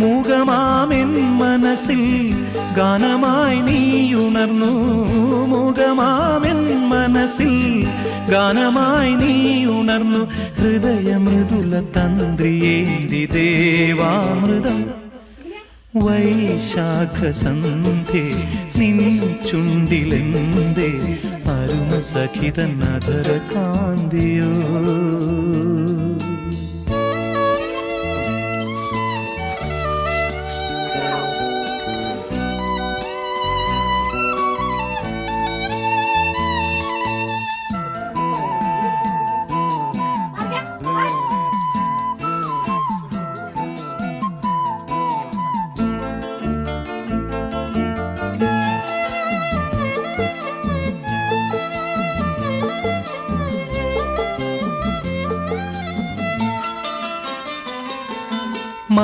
മൂകമാമെൻ മനസ്സിൽ ഗാനമായി നീ ഉണർന്നു. മൂകമാമെൻ മനസ്സിൽ ഗാനമായി നീ ഉണർന്നു. ഹൃദയമൃദുല തന്ത്രിയേന്തി ദേവാമൃതം. വൈശാഖ സന്ധ്യേ നിൻ ചുണ്ടിലെന്തേ? അരുണ സഖിതൻ my